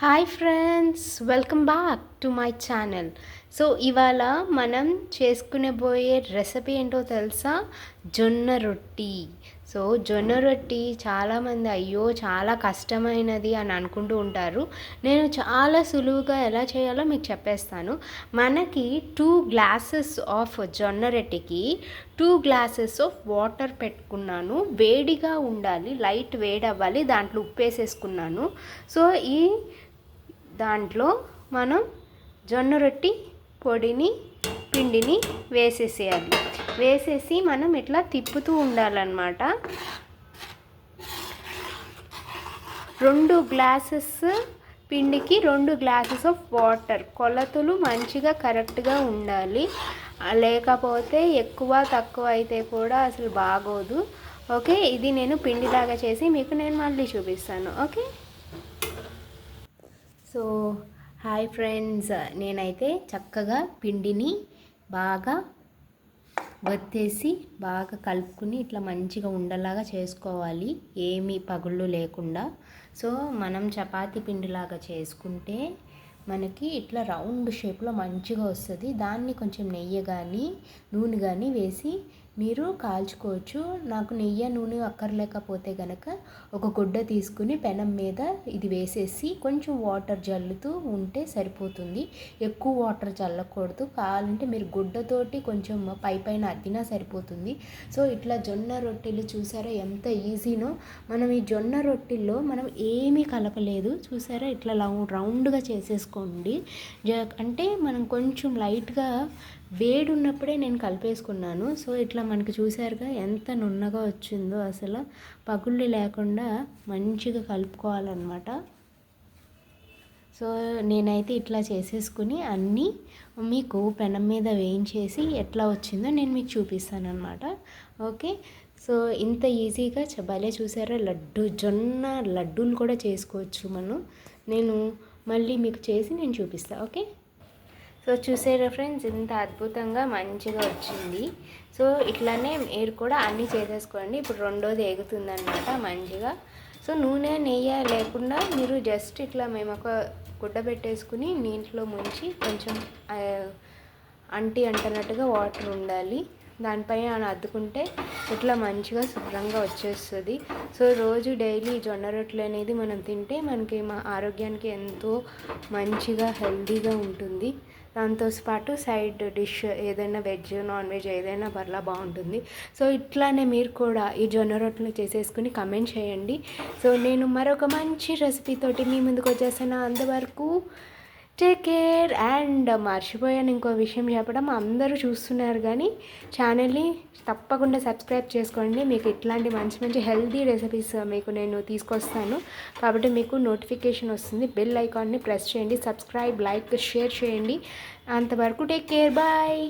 Hi friends welcome back to my channel so ఇవాళ మనం చేసుకునే పోయే రెసిపీ ఏంటో తెలుసా? జొన్న రొట్టి. సో జొన్న రొట్టి చాలామంది అయ్యో చాలా కష్టమైనది అని అనుకుంటూ ఉంటారు. నేను చాలా సులువుగా ఎలా చేయాలో మీకు చెప్పేస్తాను. మనకి టూ గ్లాసెస్ ఆఫ్ జొన్న రొట్టికి టూ గ్లాసెస్ ఆఫ్ వాటర్ పెట్టుకున్నాను. వేడిగా ఉండాలి లైట్ వేడి అవ్వాలి దాంట్లో ఉప్పు వేసేసుకున్నాను. సో ఈ దాంట్లో మనం జొన్న రొట్టి పొడిని పిండిని వేసేసేయాలి. వేసేసి మనం ఇట్లా తిప్పుతూ ఉండాలన్నమాట. రెండు గ్లాసెస్ పిండికి రెండు గ్లాసెస్ ఆఫ్ వాటర్. కొలతలు మంచిగా కరెక్ట్గా ఉండాలి. లేకపోతే ఎక్కువ తక్కువ అయితే కూడా అసలు బాగోదు. ఓకే? ఇది నేను పిండిలాగా చేసి మీకు నేను మళ్ళీ చూపిస్తాను. ఓకే? So hi friends. నేనైతే చక్కగా పిండిని బాగా వత్తేసి బాగా కలుపుకుని ఇట్లా మంచిగా ఉండలాగా చేసుకోవాలి. ఏమీ పగుళ్ళు లేకుండా. సో మనం చపాతీ పిండిలాగా చేసుకుంటే మనకి ఇట్లా రౌండ్ షేప్లో మంచిగా వస్తుంది. దాన్ని కొంచెం నెయ్యి కానీ నూనె కానీ వేసి మీరు కాల్చుకోవచ్చు. నాకు నెయ్యి నూనె అక్కర్లేకపోతే కనుక ఒక గుడ్డ తీసుకుని పెనం మీద ఇది వేసేసి కొంచెం వాటర్ జల్లుతూ ఉంటే సరిపోతుంది. ఎక్కువ వాటర్ చల్లకూడదు కావాలంటే మీరు గుడ్డతోటి కొంచెం పై పైన అద్దినా సరిపోతుంది. సో ఇట్లా జొన్న రొట్టెలు చూసారా ఎంత ఈజీనో. మనం ఈ జొన్న రొట్టెల్లో మనం ఏమీ కలపలేదు. చూసారా? ఇట్లా రౌండ్గా చేసేసుకోండి. అంటే మనం కొంచెం లైట్గా వేడి ఉన్నప్పుడే నేను కలిపేసుకున్నాను. సో ఇట్లా మనకి చూసారుగా ఎంత నున్నగా వచ్చిందో అసలు. పగుళ్ళు లేకుండా మంచిగా కలుపుకోవాలన్నమాట. సో నేనైతే ఇట్లా చేసేసుకుని అన్నీ మీకు పెనం మీద వేయించేసి ఎట్లా వచ్చిందో నేను మీకు చూపిస్తాను అనమాట ఓకే? సో ఇంత ఈజీగా భలే చూసారా? లడ్డు జొన్న లడ్డూలు కూడా చేసుకోవచ్చు మనం. నేను మళ్ళీ మీకు చేసి నేను చూపిస్తాను ఓకే? సో చూసారా ఫ్రెండ్స్ ఇంత అద్భుతంగా మంచిగా వచ్చింది. సో ఇట్లానే మీరు కూడా అన్నీ చేసేసుకోండి. ఇప్పుడు రెండోది ఎగుతుందన్నమాట మంచిగా. సో నూనె నెయ్యి లేకుండా మీరు జస్ట్ ఇట్లా మేము ఒక గుడ్డ పెట్టేసుకుని నీటిలో ముంచి కొంచెం అంటి అంటున్నట్టుగా వాటర్ ఉండాలి. దానిపైన అద్దుకుంటే ఇట్లా మంచిగా శుభ్రంగా వచ్చేస్తుంది. సో రోజు డైలీ జొన్న రొట్టెలు అనేది మనం తింటే మనకి మా ఆరోగ్యానికి ఎంతో మంచిగా హెల్తీగా ఉంటుంది. దాంతో పాటు సైడ్ డిష్ ఏదైనా వెజ్ నాన్ వెజ్ ఏదైనా పర్లా బాగుంటుంది. సో ఇట్లానే మీరు కూడా ఈ జొన్న రొట్టెలు చేసేసుకుని కమెంట్ చేయండి. సో నేను మరొక మంచి రెసిపీతోటి మీ ముందుకు వచ్చేసాను అంతవరకు టేక్ కేర్ అండ్ మర్చిపోయాను ఇంకో విషయం చెప్పడం. అందరూ చూస్తున్నారు కానీ ఛానల్ని తప్పకుండా సబ్స్క్రైబ్ చేసుకోండి. మీకు ఇట్లాంటి మంచి మంచి హెల్తీ రెసిపీస్ మీకు నేను తీసుకొస్తాను. కాబట్టి మీకు నోటిఫికేషన్ వస్తుంది. బెల్ ఐకాన్ని ప్రెస్ చేయండి. సబ్స్క్రైబ్ లైక్ షేర్ చేయండి. అంతవరకు టేక్ కేర్ బాయ్